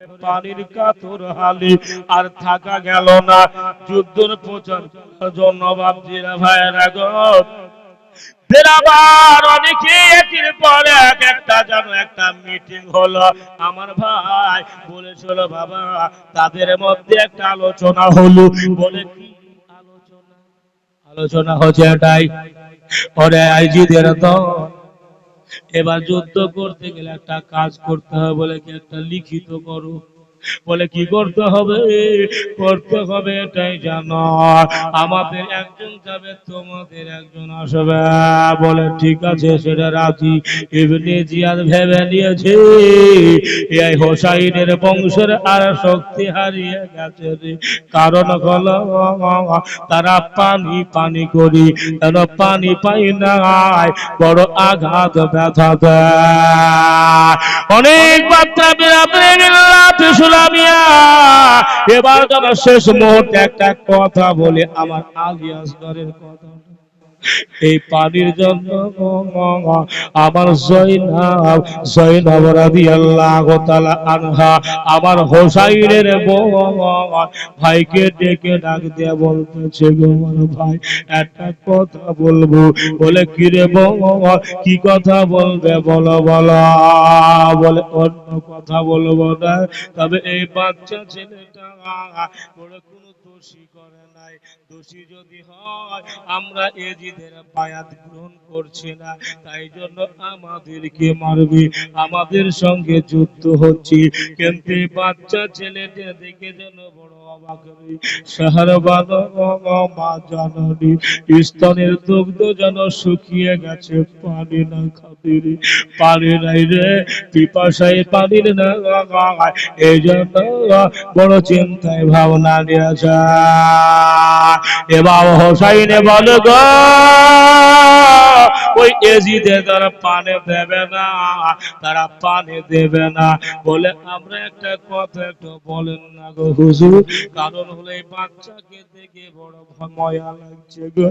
পানির কাতর হালি আর থাকা গেল না। যুদ্ধর প্রচার জন্য বাপজিরা ভাইয়েরা গো অনেকে একের পর এক, একটা যেন একটা মিটিং হলো। আমার ভাই বলেছিল, বাবা, তাদের মধ্যে একটা আলোচনা হলো। বলে, কি আলোচনা? আলোচনা হচ্ছে এটাই। ওরে আইজিদের তো এবার যুদ্ধ করতে গেলে একটা কাজ করতে হবে বলে কি একটা লিখিত করো? বলে, কি করতে হবে? করতে হবে এটাই জানো। আমাদের একজন যাবে, তোমাদের একজন আসবে। বলে, ঠিক আছে, সেটা রাজি ইবনে জিয়াদ ভেবে নিয়েছে, এই হোসাইনের বংশের আর শক্তি হারিয়ে গেছে কারণ হলো, তারা পানি পানি করি, কেন পানি পাই না বড় আঘাত, ব্যথা দেয়। অনেক বাচ্চা বেড়াতে এবার যেন শেষ মুহূর্তে একটা কথা বলে আমার আলিয়াসগরের কথা। এই পানির জন্য আমার জয়নাব জয়নাব রাদিয়াল্লাহু তাআলা আনহা, আমার হোসাইনের ভাইকে ডেকে ডাক দিয়ে বলতেছে, গো আমার ভাই, একটা কথা বলব। বলে কি রে কি কথা বলবে? বলো বলো। বলে, অন্য কথা বলব না। তবে এই বাচ্চা ছেলেটা বলে, কোনো দোষী করে নাই। দোষী যদি হয়, আমরা এজিদের বায়াত গ্রহণ করছি না, তাই জন্য আমাদেরকে মারবে। আমাদের সঙ্গে যুদ্ধ হচ্ছে। কিন্তু বাচ্চা ছেলেটা দেখে যেন বড় অবাক মা স্তনের দুগ্ধ যেন শুকিয়ে গেছে, পানি না খাতির পানি নাই রে, পিপাসায় না এই জন্য বড় চিন্তায় ভাবনা নিয়েছে এবার হোসাইনে বল গো। ওই এজিদে তারা পানে দেবে না, তারা পানে দেবে না। বলে, আমরা একটা কথা একটু বলেন না গো হুজুর, কারণ হলো এই বাচ্চাকে দেখে বড় ময়া লাগছে গো।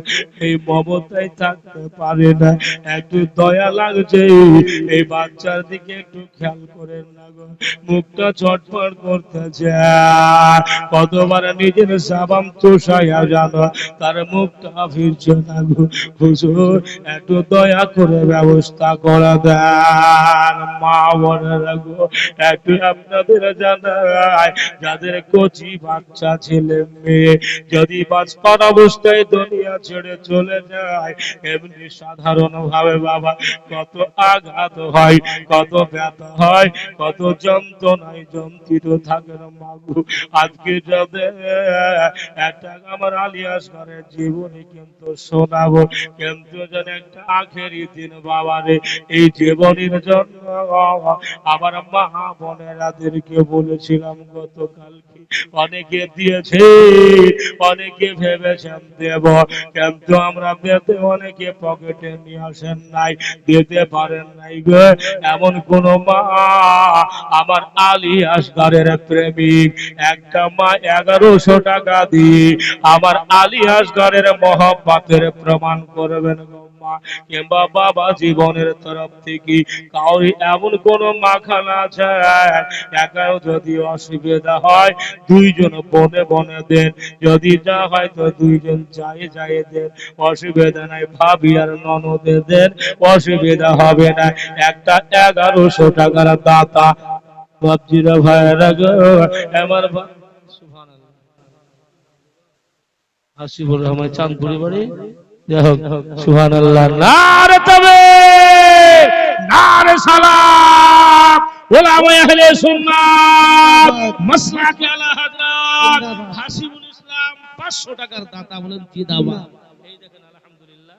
এই মমতায় থাকতে পারে না, একটু দয়া লাগছে। এই বাচ্চার দিকে একটু খেয়াল করেন না মুখটা ছটফট কতবার নিজের জানো তার মুখটা ফিরছে না হুজুর দয়া করে ব্যবস্থা দেন। মা একটু আপনাদের জানাই, যাদের কচি বাচ্চা ছেলে মেয়ে, যদি বাঁচপান অবস্থায় দুনিয়া ছেড়ে চলে যায়, এমনি সাধারণ ভাবে বাবা কত আঘাত হয়, কত ব্যথা হয়, কত যন্ত্রণায় যন্ত্রিত না মাগু আজকে যাবে। একটা আমার আলিয়াস ঘরের জীবনে কিন্তু শোনাবো। কিন্তু যেন একটা আখেরি দিন বাবারে, এই জীবনের জন্য আমার মা বোনেরাদেরকে বলেছিলাম গতকালকে অনেকে দিয়েছে, অনেকে ভেবেছেন দেব। কিন্তু আমরা পেতে অনেকে পকেটে নিয়ে আসেন নাই, দিতে পারেন নাই গো। এমন কোন মা আমার আলী আসগারের প্রেমিক। একটা মা এগারোশো টাকা দিয়ে আমার আলী আসগারের মহব্বতের প্রমাণ করবেন মা কিংবা বাবা জীবনের তরফ থেকে কাউরি এমন কোন মাখানা আছে একাও যদি অসুবিধা হয়, দুইজন বনে বনে দেন। যদি যা হয় তো দুইজন যাই যাই দেন। অসুবিধা নাই, ভাবি আর ননদে দেন। অসুবিধা হবে না। একটা এগারোশো টাকার দাতা। বাপজিরা ভাইরা গো আমার হাসিবুর রহমান, চাঁদপুরি বাড়ি? যাই নার সালাম। ওলামা আহলে সুন্নাত, মাসলাকে আলা হযরত হাসিবুল ইসলাম 500 টাকার দাতা বলেন কি এই দেখেন আলহামদুলিল্লাহ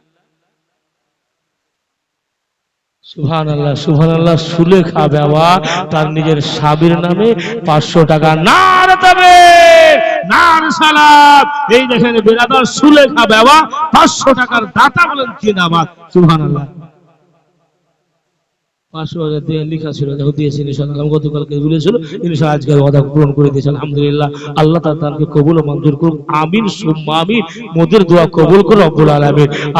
সুহান আল্লাহ সুহান আল্লাহ সুলেখা বাবা তার নিজের স্বামীর নামে পাঁচশো টাকা না তবে নার সালাম এই দেখেন বেরাদার সুলেখা বাবা পাঁচশো টাকার দাতা বলেন জিন্দাবাদ সুহান আল্লাহ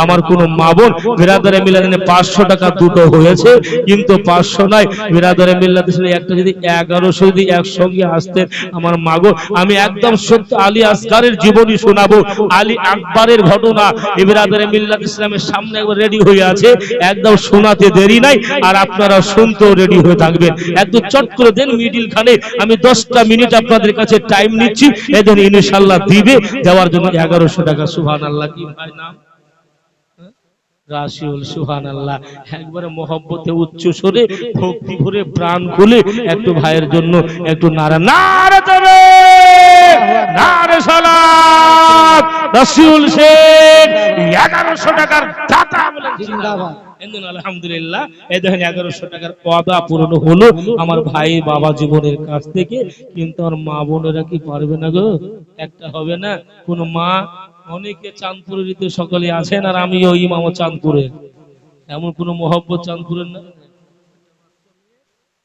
আমার কোন মা বোন, বিরাদারে মিলাদিনে পাঁচশো টাকা দুটো হয়েছে, কিন্তু পাঁচশো নয় বিরাদারে মিলাদিনে একটা যদি এগারোশো যদি একসঙ্গে আসতেন, আমার মাগো আমি একদম সত্য আলী আসগারের জীবনী শোনাবো। আলী আকবরের ঘটনা বিরাদারে মিল্লাত ইসলামের সামনে একবার রেডি হয়ে আছে, একদম শোনাতে দেরি নাই। আর আপনারা শুনতেও রেডি হয়ে থাকবেন। একদম চট করে দেন মিডিল খানে আমি দশটা মিনিট আপনাদের কাছে টাইম নিচ্ছি। এদের ইনশাল্লাহ দিবে। দেওয়ার জন্য এগারোশো টাকা। সুহান আল্লাহ কি ভাই নাম? রাশিউল সুহান আল্লাহ একবারে মহব্বতে উচ্চ সরে ভক্তি ভরে প্রাণ খুলে একটু ভাইয়ের জন্য একটু নারা নারা তবে নারে সালাত। রাশিউল শেখ এগারোশো টাকার দাতা বলে জিন্দাবাদ। আলহামদুলিল্লাহ। এই দেখেন এগারোশো টাকার পূরণ হলো আমার ভাই বাবা জীবনের কাছ থেকে কিন্তু আমার মা বোনেরা কি পারবে না গো? একটা হবে না কোন মা অনেকে চাঁদপুরের সকলে আছেন আর আমিও ইমাম চাঁদপুরের। এমন কোন মোহব্বত চাঁদপুরের না?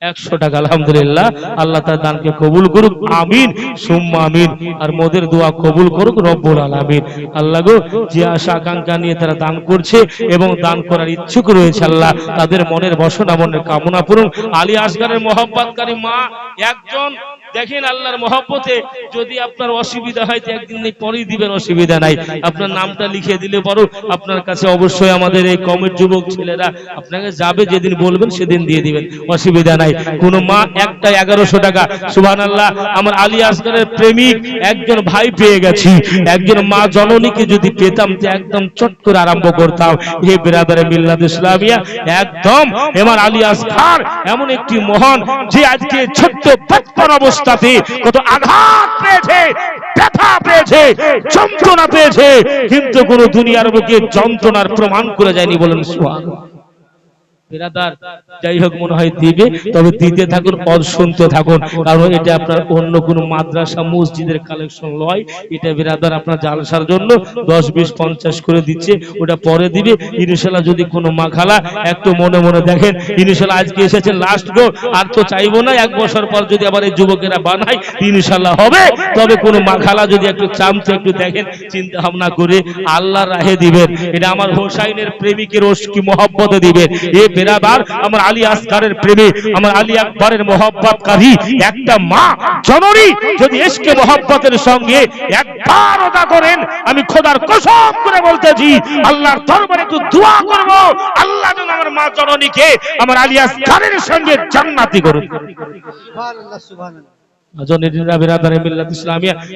একশো টাকা, আলহামদুলিল্লাহ। আল্লাহ তার দানকে কবুল করুক, আমিন, সুম্মা আমিন। আর মোদের দোয়া কবুল করুক, রব্বুল আল্লাহ গো, যে আশা, আকাঙ্ক্ষা নিয়ে তারা দান করছে এবং দান করার ইচ্ছুক রয়েছে আল্লাহ, তাদের মনের বসনা, মনের কামনা পূরণ। আলী আসগারের মা একজন, দেখেন আল্লাহর মহব্বতে, যদি আপনার অসুবিধা হয় তো একদিন পরেই দিবেন, অসুবিধা নাই। আপনার নামটা লিখে দিলে পরও আপনার কাছে অবশ্যই আমাদের এই কমের যুবক ছেলেরা আপনাকে যাবে, যেদিন বলবেন সেদিন দিয়ে দিবেন, অসুবিধা নাই। কোন মা একটা এগারোশো টাকা। সুবান আল্লাহ আমার আলী আসগারের প্রেমিক, একজন ভাই পেয়ে গেছি। একজন মা জননীকে যদি পেতাম তো একদম চট করে আরম্ভ করতাম। হে বিরাদারে মিল্লাদ ইসলামিয়া, একদম এবার আলী আসগার এমন একটি মহান, যে আজকে ছোট্ট বাচ্চার অবস্থাতে কত আঘাত পেয়েছে, ব্যথা পেয়েছে, যন্ত্রণা পেয়েছে, কিন্তু কোন দুনিয়ার বুকে যন্ত্রণার প্রমাণ করে যায়নি বলেন সুবহান বেরাদার যাই হোক, মনে হয় দিবে। তবে দিতে থাকুন, পদ শুনতে থাকুন। কারণ এটা আপনার অন্য কোন মাদ্রাসা, মসজিদের কালেকশন লয়। এটা বেরাদার আপনার জালসার জন্য দশ, বিশ, পঞ্চাশ করে দিচ্ছে। ওটা পরে দিবে। ইনশাল্লাহ যদি কোনো মাখালা একটু মনে মনে দেখেন, ইনশাল্লাহ আজকে এসেছে লাস্ট গো আর তো চাইব না, এক বছর পর যদি আবার এই যুবকেরা বানায়, ইনশাল্লাহ হবে। তবে কোনো মাখালা যদি একটু চামচে একটু দেখেন, চিন্তা ভাবনা করে আল্লাহ রাহে দিবেন। এটা আমার হোসাইনের প্রেমিকের কি মহব্বতে দিবেন। এ বেরাদার, আমার আলী আসগারের প্রেমে, আমার আলী আকবরের মহব্বতকারী একটা মা, জননী, যদি এসকে মহব্বতের সঙ্গে একবার ওদা করেন, আমি খোদার কসম করে বলতেছি, আল্লাহর দরবারে একটু দোয়া করব, আল্লাহ যেন আমার মা জননীকে, আমার আলী আসগারের সঙ্গে জান্নাতি করুন সুবহানাল্লাহ সুবহানাল্লাহ।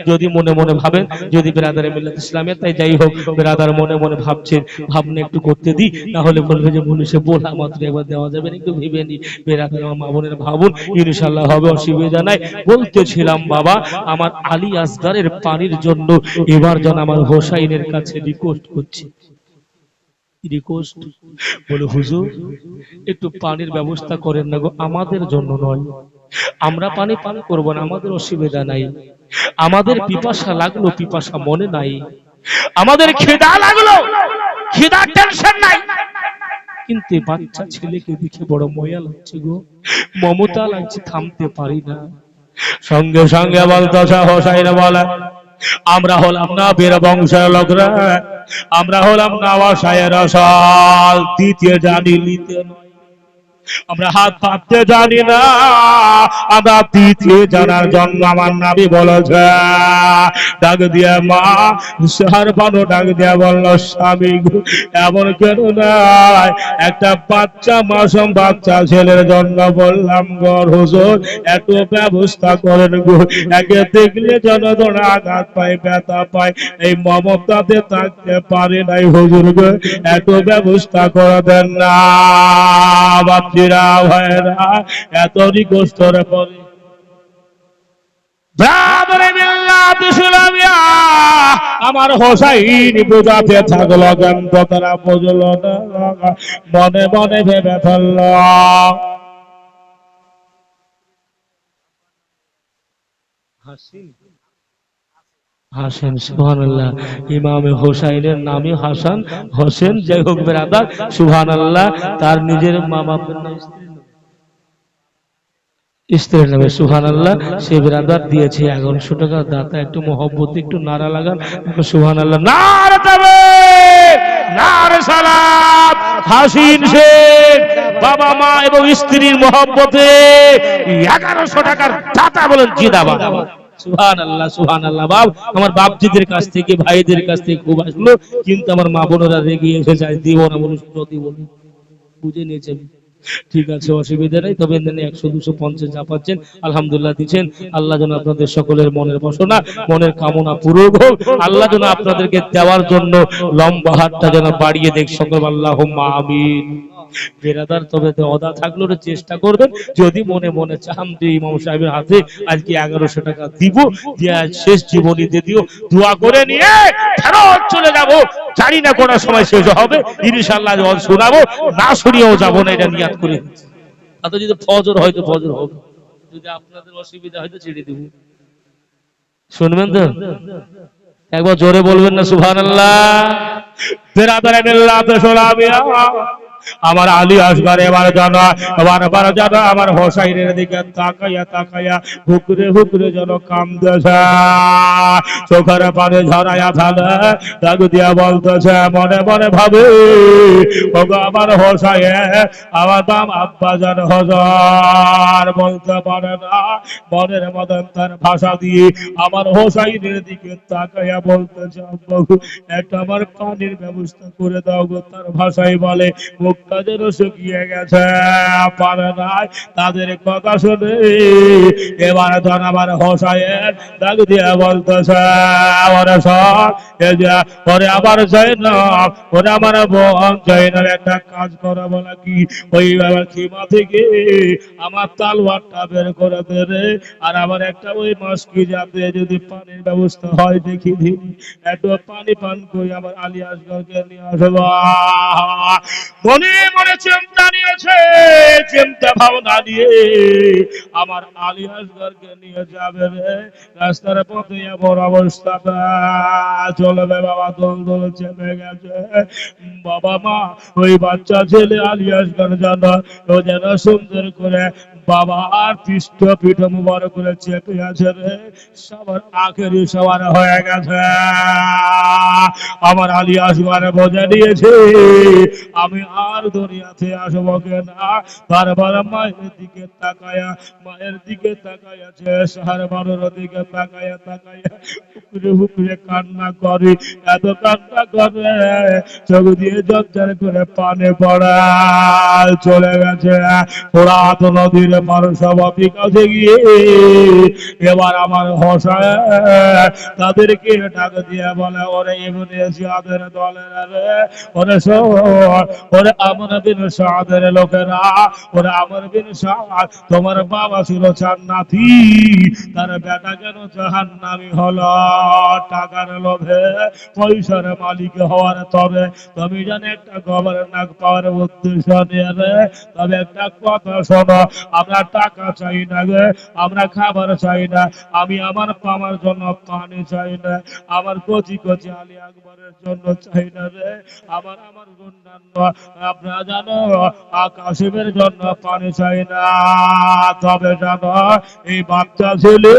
যদি মনে মনে ভাবেন, যদি বেরাদারে মিল্লাত ইসলামিয়া, তাই যাই হোক, বেরাদার মনে মনে ভাবছেন, ভাবনা একটু করতে দিই তাহলে বলবে যে মনুষ্য মাত্র একবার দেওয়া যাবে একটু বেরাদার মা বোনের ভাবুন ইনশাল্লাহ হবে অসুবিধা নাই। বলতেছিলাম, বাবা, আমার আলী আসগারের পানির জন্য এবার যেন আমার হোসাইনের কাছে রিকোয়েস্ট করছি। একটু পানির ব্যবস্থা করেন না গো, আমাদের জন্য নয়। আমরা পানি পান করব না, আমাদের অসুবিধা নাই। আমাদের পিপাসা লাগল, পিপাসা মনে নাই। আমাদের খিদা লাগল খিদা টেনশন নাই। কিন্তু বাচ্চা ছেলেকে দেখে বড় ময়া লাগছে গো। মমতা লাগছে, থামতে পারি না। সঙ্গে সঙ্গে বলতো হোসাইন বলে, আমরা হলাম না বীর বংশের লোকরা, আমরা হলাম না অসায়ের অসল। দ্বিতীয় জানি নিতে নয়। আমরা হাত পাততে জানি না। আমরা তৃতীয় জানার জন্য আমার নাবি বলেছে। ডাক দিয়ে মা, সার বানো ডাক দিয়ে বলল, স্বামী এমন কেন নাই? একটা বাচ্চা, মাসুম বাচ্চা ছেলের জন্য বললাম গর হুজুর এত ব্যবস্থা করেন গো। একে দেখলে জনগণ আঘাত পায়, ব্যথা পায়। এই মমতাতে থাকতে পারে নাই হুজুর গো। এত ব্যবস্থা করে দেন না। ভাইরা এত আমার হোসাইন বুঝাতে থাকল তারা বুঝলো মনে মনে ভেবে ফেলল। হাসি হাসেন, সুবহানাল্লাহ। ইমামে হোসাইনের নামে হাসান, হোসেন, যাই হোক বেরাদার তার নিজের মা বাপের নাম স্ত্রীর নাম? নামে সুবহানাল্লাহ। সে বেরাদার দিয়েছে এগারোশো টাকা দাতা, একটু মহব্বত, একটু নারা লাগান। নার সালাম হাসিন বাবা মা এবং স্ত্রীর মহব্বতে এগারোশো টাকার দাতা বলেন জিদাবাদ সুহান আল্লাহ আল্লাহ দিচ্ছেন। আল্লাহ যেন আপনাদের সকলের মনের বসনা, মনের কামনা পূরক হোক। আল্লাহ যেন আপনাদেরকে দেওয়ার জন্য লম্বা হাতটা যেন বাড়িয়ে দেখ। সকল আল্লাহ আমিন। বেরাদার তবে অদা একটু চেষ্টা করবেন। যদি মনে মনে চান যে ইমাম সাহেবের হাতে আজকে এগারোশো টাকা দিব যে আজ শেষ জীবনী দিয়ে দিও দোয়া করে নিয়ে ফেরত চলে যাব। জানি না কোন সময় শেষ হবে ইনশাল্লাহ শোনাবো না শুনিয়েও যাব না এটা নিয়াত করে। তাতে যদি ফজর হয়তো ফজর হবে। যদি আপনাদের অসুবিধা হয়তো ছেড়ে দেবো। শুনবেন তো? একবার জোরে বলবেন না সুভান আল্লাহ আমার আলী আসগার এবার জানা এবার এবার জানা আমার হোসাইনের দিকে তাকাইয়া তাকাইয়া হুকরে হুকরে যেন কামতেছে চোখের পানে ঝরাইয়া ফেলে, দাগু দিয়া বলতেছে, মনে মনে ভাবে আমার হোসাই আমার দাম আব্বা জান হজার বলতে পারে না, মনের মদন তার ভাষা দিয়ে আমার হোসাইনের দিকে তাকাইয়া বলতেছে একটা আমার পানির ব্যবস্থা করে দাও তার ভাষাই বলে মুখটা শুকিয়ে গেছে, পারে নাই তাদের কথা শুনে। এবার ধর আমার হোসাইয়ের দাগ দিয়ে বলতেছে, ওরে যে ওরে আবার যাই না ওরে আমার বোন না একটা কাজ করে বলে কি? ওই খিমা থেকে আমার তালওয়ারটা বের করে দে রে। আর আমার একটা ওই মাছ কি যাতে যদি পানির ব্যবস্থা হয় দেখি দিই একটু পানি পান করে আমার আলী আসগরকে নিয়ে আসব মনে মনে চিন্তা নিয়েছে, চিন্তা ভাবনা নিয়ে আমার আলী আসগরকে নিয়ে যাবে রাস্তার পথে এমন অবস্থা চলবে বাবা দোল দোল চেপে গেছে। বাবা মা, ওই বাচ্চা ছেলে আলী আসগর যেন ও যেন সুন্দর করে বাবা, আর পৃষ্ঠ পিঠ মুবার করে চেপে আছে রে। সবার আখেরি সবার হয়ে গেছে। আমার আলী আসবার বোঝা নিয়েছে আমি আর দুনিয়াতে আসব না? বারবার মায়ের দিকে তাকায়া, মায়ের দিকে তাকায়াছে সাহার বারোর দিকে তাকায়া তাকায়া হুকরে হুকরে কান্না করে, এত কান্না করে। চোখ দিয়ে জর্জার করে পানে পড়া চলে গেছে। ওরা তো নদীর পারসভাবি কাছে গিয়ে এবার আমার হসায় তাদেরকে ডাক দিয়ে বলে, ওরে এমনি সাদের দলের ওরে ওরে আমার বিন সাদের লোকেরা, ওরে আমার বিন সাদ, তোমার বাবা ছিল জান্নাতি, তার বেটা কেন জাহান্নামি হলো। টাকার লোভে পয়সার মালিক হওয়ার তবে তুমি জানে একটা গভর্নর পাওয়ার উদ্দেশ্য নিয়ে তবে একটা কথা শোনো আমরা টাকা চাই না গে আমরা খাবার চাই না, আমি আমার পাওয়ার জন্য পানি চাই না, আমার কচি কচি আলী আকবরের জন্য চাই না রে, আমার আমার অন্যান্য আপনারা জানো আকাশের জন্য পানি চাই না, তবে জানো এই বাচ্চা ছেলে,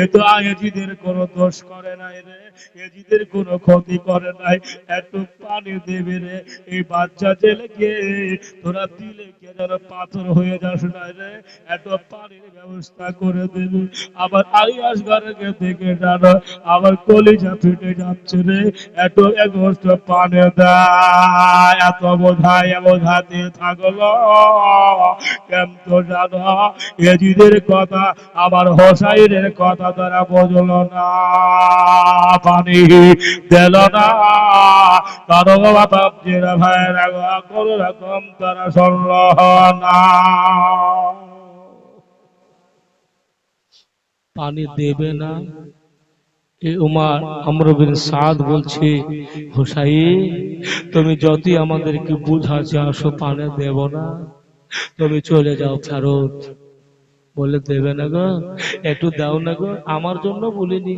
এ তো এজিদের কোনো দোষ করে নাই রে। এজিদের কোনো ক্ষতি করে নাই। একটু পানি দেবে রে। এই বাচ্চা ছেলেকে তোরা দিলে কে যেন পাথর হয়ে যাস না রে। এত পানির ব্যবস্থা করে দেবে। আবার আলিয়াস ঘরকে থেকে জানো আবার কলিজা ফেটে যাচ্ছে রে। এত একষ্ট পানি দেয় এত বোঝায় বোঝাতে থাকল। তো জানো? এজিদের কথা, আবার হোসাইনের কথা তারা বুঝলো না। পানি দিল না। কারও বাবা জেরা ভাইয়েরা কোনো রকম তারা শুনল না। পানি দেবে না। এ উমার আমর বিন সাদ বলছে হোসাই তুমি যতই আমাদেরকে বুঝাচ্ছে আসো পানি দেব না। তুমি চলে যাও ফেরত। বলে দেবে না গো, একটু দাও না গো, আমার জন্য বলিনি।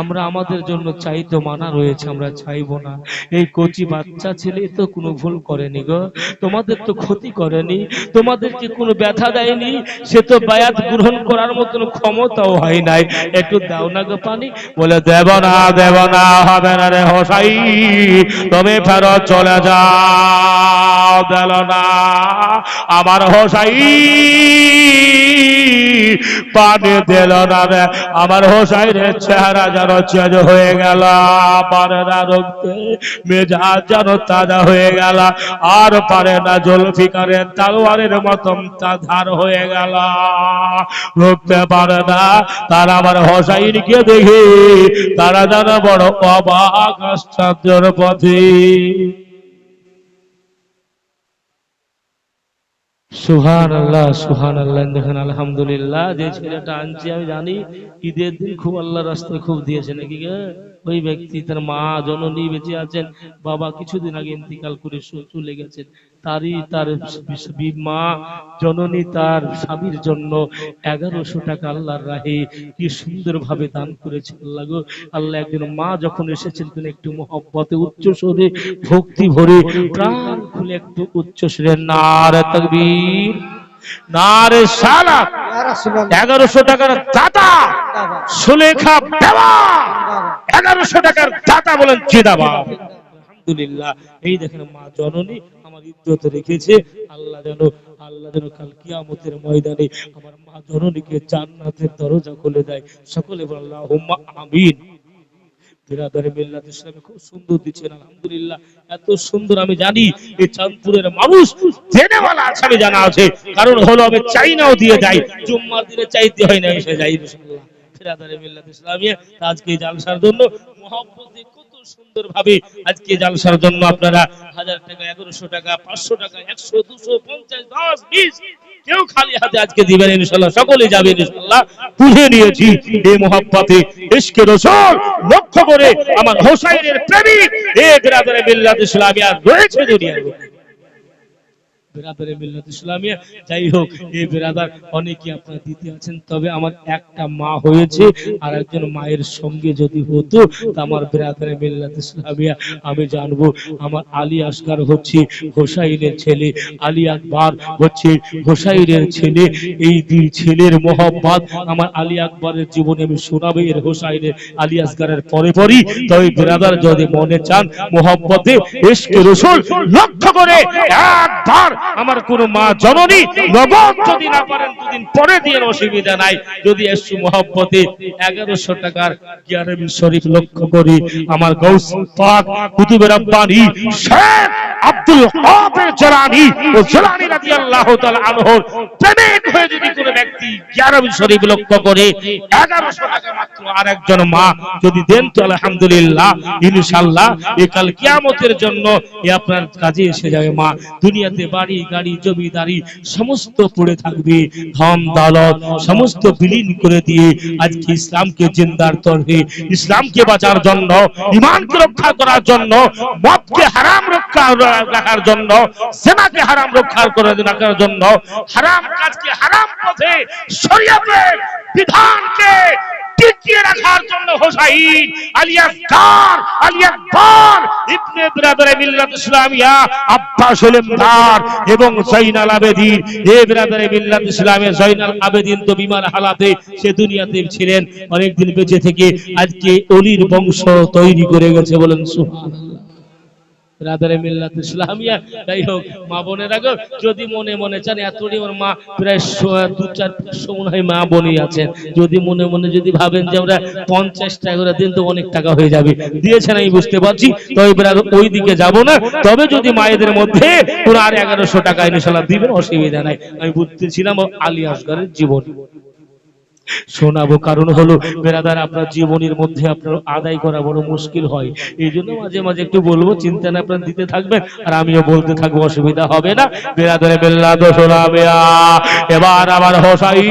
আমরা আমাদের জন্য চাইতো মানা রয়েছে, আমরা চাইব না। এই কচি বাচ্চা ছেলে তো কোনো ভুল করেনি গো। তোমাদের তো ক্ষতি করেনি, তোমাদেরকে কোনো ব্যথা দেয়নি, সে তো বায়াত গ্রহণ করার মতন ক্ষমতাও হয় নাই। একটু দাও না গো পানি। বলে, দেব না দেব না, হবে না রে হোসাই। তুমি ফেরত চলে যাও। দিল না, আমার হোসাই পানি দিল না রে। আমার হোসাইনের চেহারা চেঞ্জ হয়ে গেল রক্তে মেজাজ যেন তাজা হয়ে গেল, আর পারে না জলফিকারের তালোয়ারের মতন তা ধার হয়ে গেল। রুখতে পারে না তারা আমার হোসাইনকে দেখি? তারা যেন বড় অবাক, আশ্চর্যের পথে। সুহান আল্লাহ সুহান আল্লাহ দেখেন আলহামদুলিল্লাহ, যে ছেলেটা আনছি, আমি জানি ঈদের দিন খুব আল্লাহ রাস্তায় খুব দিয়েছে নাকি ওই ব্যক্তি, তার মা, জননী বেঁচে আছেন, বাবা কিছুদিন আগে ইন্তিকাল করে চলে গেছেন। তারই তার মা, জননী তার স্বামীর জন্য এগারোশো টাকা আল্লাহর রাহে কি সুন্দর ভাবে দান করেছে আল্লাহ গো। আল্লাহ একজন মা যখন এসেছেন, তিনি একটু মহব্বতে উচ্চ স্বরে, ভক্তি ভরে প্রাণ খুলে একটু উচ্চ স্বরে, নারে তকবীর এগারোশো টাকার দাতা, সুলেখা দেওয়া, এগারোশো টাকার দাতা বলেন জিদাবা আলহামদুলিল্লাহ। এই দেখেন মা জননী আমার ইজ্জত রেখেছে, আল্লাহ যেন আল্লাহ যেন কাল কিয়ামতের ময়দানে আমার মা জননীকে জান্নাতের দরজা খুলে দেয়। সকলে বলে, আল্লাহুম্মা আমিন। আলহামদুলিল্লাহ। এত সুন্দর, আমি জানি মানুষ জেনে আছে কারণ হলো, আমি দিয়ে যাই চাইতে হয় না জালসার জন্য কত সুন্দর ভাবে আজকে জালসার জন্য আপনারা হাজার টাকা, এগারোশো টাকা, পাঁচশো টাকা, একশো, দুশো, পঞ্চাশ, দশ, বিশ, কেউ খালি হাতে আজকে দিবেন ইনশাল্লাহ। সকলে ইনশাল্লাহ। বুঝে নিয়েছি লক্ষ্য করে আমার হোসাইনের প্রেমিক, এক ইসলামিয়া রয়েছে দুনিয়ার। মিল্লাত ইসলামিয়া, যাই হোক এই বিরাদার অনেকে আপনারা দিতে আছেন, তবে আমার একটা মা হয়েছে আর একজন মায়ের সঙ্গে যদি হতো, তা আমার মিল্লাত ইসলামিয়া, আমি আমার আলী আসগার হচ্ছে হোসাইনের ছেলে, আলী আকবর হচ্ছে হোসাইনের ছেলে, এই দুই ছেলের মোহাম্মদ আমার আলী আকবরের জীবনে আমি শোনাবো, এর হোসাইনের আলী আসগারের পরে পরই, তবে বিরাদার যদি মনে চান মোহাম্মতে ইশকে রসুল লক্ষ্য করে, একবার আমার কোন মা জননী নগদ যদি না পারেন, দুদিন পরে দিয়ে অসুবিধা নাই। যদি এসু মহব্বতে, এগারোশো টাকার শরীফ লক্ষ্য করি। আমার গৌস পাক, কুতুবের আব্বানি, শেখ আব্দুল কাদের জালানি ও জালানি রাদিয়াল্লাহু তাআলা আনহুর প্রেমিক যদি কোনো ব্যক্তি গিয়ারবি শরীফ লক্ষ্য করে 1100 টাকা মাত্র আরেকজন মা যদি দেন তো আলহামদুলিল্লাহ, ইনশাআল্লাহ এ কাল কিয়ামতের জন্য আপনার কাজে এসে যাবে মা। দুনিয়াতে বাড়ি, গাড়ি সমস্ত পড়ে থাকবে, ধন দৌলত সমস্ত বিলীন করে দিয়ে আজকে ইসলামকে জিন্দার তরফে, ইসলামকে বাঁচার জন্য ইমানকে রক্ষা করার জন্য, মদকে হারাম রক্ষা রাখার জন্য, সেনাকে হারাম রক্ষা করে রাখার জন্য, হারাম কাজকে হারাম পথে শরীয়তের বিধানকে ছিলেন। অনেকদিন বেঁচে থেকে আজকে অলির বংশ তৈরি করে গেছে বলেন সুবহানাল্লাহ। রাদারে মিল্লাত ইসলামিয়া। যাই হোক, মা বোনের আগে যদি মনে মনে চান, এতটি ওর মা প্রায় দু চার মনে হয় মা বোনই আছেন। যদি মনে মনে যদি ভাবেন যে আমরা পঞ্চাশ টাকা করে দিন, তো অনেক টাকা হয়ে যাবে। দিয়েছেন, আমি বুঝতে পারছি। তো এবার ওই দিকে যাব না। তবে যদি মায়েদের মধ্যে পুরো আর এগারোশো টাকা ইনশাল্লাহ দিবেন, অসুবিধা নাই। আমি বুঝতেছিলাম আলী আসগরের জীবন। শোনাবো। কারণ হলো, বেরাদার, আপনার জীবনের মধ্যে আপনার আদায় করা বড় মুশকিল হয়। এই জন্য মাঝে মাঝে একটু বলব, চিন্তা না, আপনার দিতে থাকবেন, আর আমিও বলতে থাকব, অসুবিধা হবে না। বেরাদারে বেল্লা তো শোনাবে এবার আবার হোসাই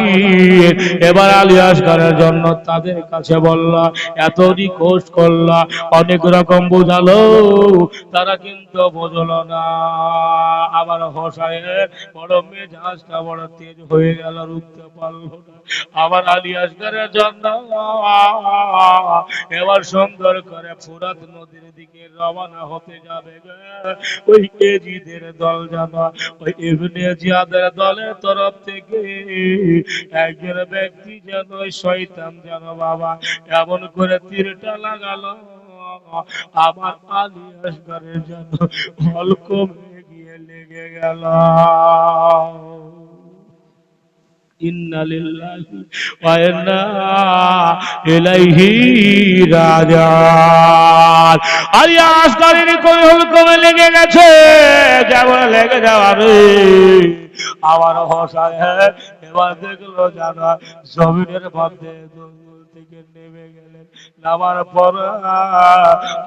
এবার আলিয়াস করার জন্য তাদের কাছে বললা, এত রিকোয়েস্ট করলা, অনেক রকম বোঝালো, তারা কিন্তু বুঝলো না। আবার হোসাইয়ের বড় মেজাজটা বড় তেজ হয়ে গেল, রুখতে পারল না। আবার এবার সুন্দর করে ফুরাত নদীর দিকে রওনা হতে যাবে ওই এজিদের দল যেন, ওই ইবনে জিয়াদের দলের তরফ থেকে একজন ব্যক্তি যেন শয়তান যেন বাবা, এমন করে তীরটা লাগালো। আমার আলী আসগারের জন্য অল্প গিয়ে লেগে গেল। ইন্না লিল্লাহি ওয়া ইন্না ইলাইহি রাজিউন। আরে আসকারের কোন কবে লেগে গেছে? যেমন লেগে রে আমার হসায় এবার দেখল জানা, জমিনের মধ্যে থেকে নেমে গেলেন। নামার পর,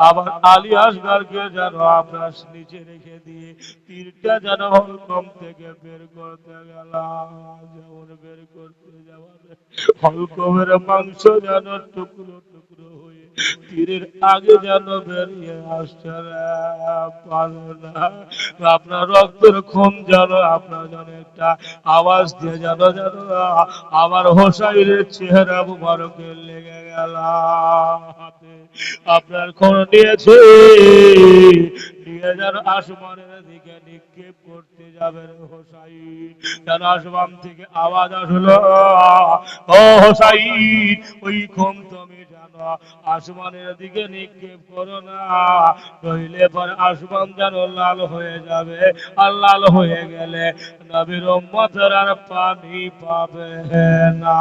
আবার আলী আসগারকে যেন আপনার নিচে রেখে দিয়ে তীরটা যেন হলকম থেকে বের করতে গেলাম। যেমন বের করতে যাওয়া হলকমের মাংস যেন টুকরো তীরের আগে যেন বেরিয়ে আসছে না আপনার রক্তের খুন যেন, আপনার যেন একটা আওয়াজ দিয়ে যেন যেন, আমার হোসাইনের চেহারা মুবারকে লেগে গেল আপনার খুন নিয়েছে আসমানের দিকে নিক্ষেপ করো না। নইলে পর আসমান যেন লাল হয়ে যাবে। আর লাল হয়ে গেলে নবীর উম্মতের আর পানি পাবে না।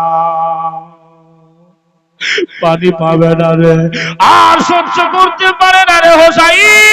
পানি পাবে না রে। আর সহ্য করতে পারে না রে হোসাইন।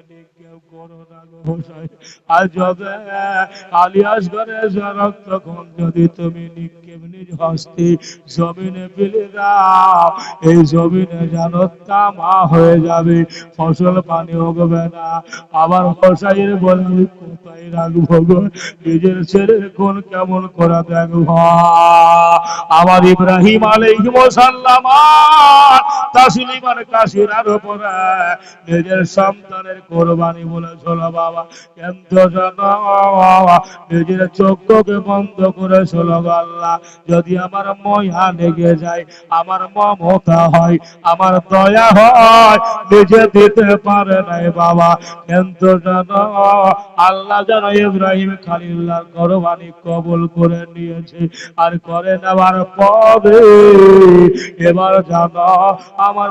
ফসল পানি উঠবে না। আবার হোসাইয়ের বলে আমি কোথায় নিজের ছেলের কোন কেমন করা দেখব? আমার ইব্রাহিম আলাইহিম তাসলিমান কাশিরার উপরে নিজের সন্তানের কোরবানি বাবা, কেন্দ্র জানো নিজের বন্ধ যদি আমার ময়া লেগে যায়, আমার মমতা হয়, আমার দয়া হয়, নিজে দিতে পারে নাই বাবা। জানো আল্লাহ যেন ইব্রাহিম খালিল্লাহর কোরবানি কবুল করে নিয়েছে আর করে নেওয়ার পরে এবার জানো, আমার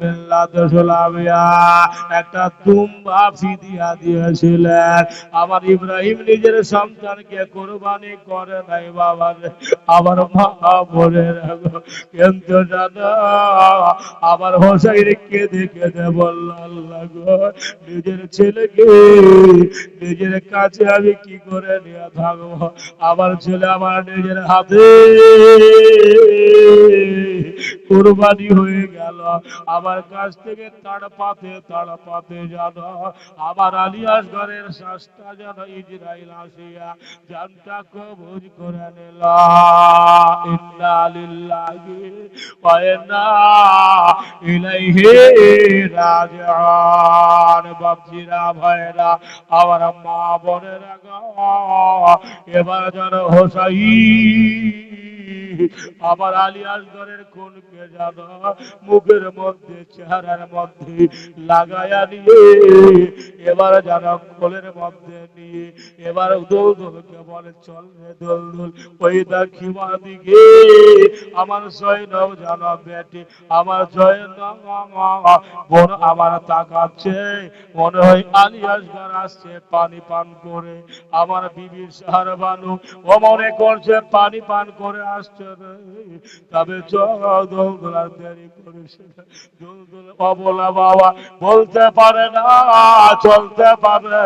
মিল্লাত সুলামিয়া, একটা তুম্বা ফিদিয়া দিয়েছিলেন। আমার ইব্রাহিম নিজের সন্তানকে কোরবানি করে নাই বাবা আমার মা বলে কিন্তু জানো আমার হোসাইন কেঁদে কেঁদে বলল নিজের ছেলেকে, নিজের কাছে আমি কি করে নিয়ে থাকব? আমার ছেলে আমার নিজের হাতে কোরবানি হয়ে গেল। আমার কাছ থেকে তাড় পাতে তাড় পাতে জানো আমার আলিয়াস ঘরের শ্বাসটা যেন ইসরাইল আসিয়া জানটা কবুজ করে নিল। ইন্না ইলাইহি বাপজিরা আমার মা বোনেরা গো, এবার যেন হোসাই আমার আলিয়াস ঘরের কোনকে জানো মুখের মধ্যে, চেহারার মধ্যে লাগায়া নিয়ে, এবার যেন কোলের মধ্যে নিয়ে, এবার দোল দোলকে বলে, চল রে দোল দোল, ওই দাখিমা দিকে আমার সৈনব জানা বেটে, আমার জয় বোন আমার তাকাচ্ছে, মনে হয় আলিয়াস ঘর আসছে পানি পান করে, আমার বিবির সাহার বানু, ও মনে করছে পানি পান করে আসছে তবে দেরি অবলা বাবা বলতে পারে না, চলতে পারে।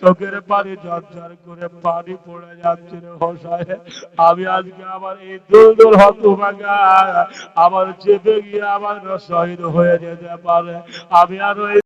চোখের পানি ঝরঝর করে পানি পড়ে যাচ্ছে রে হসায় আমি আজকে আমার এই দোল দোল আমার চেপে গিয়ে আমার শহীদ হয়ে যেতে পারে। আমি আর ওই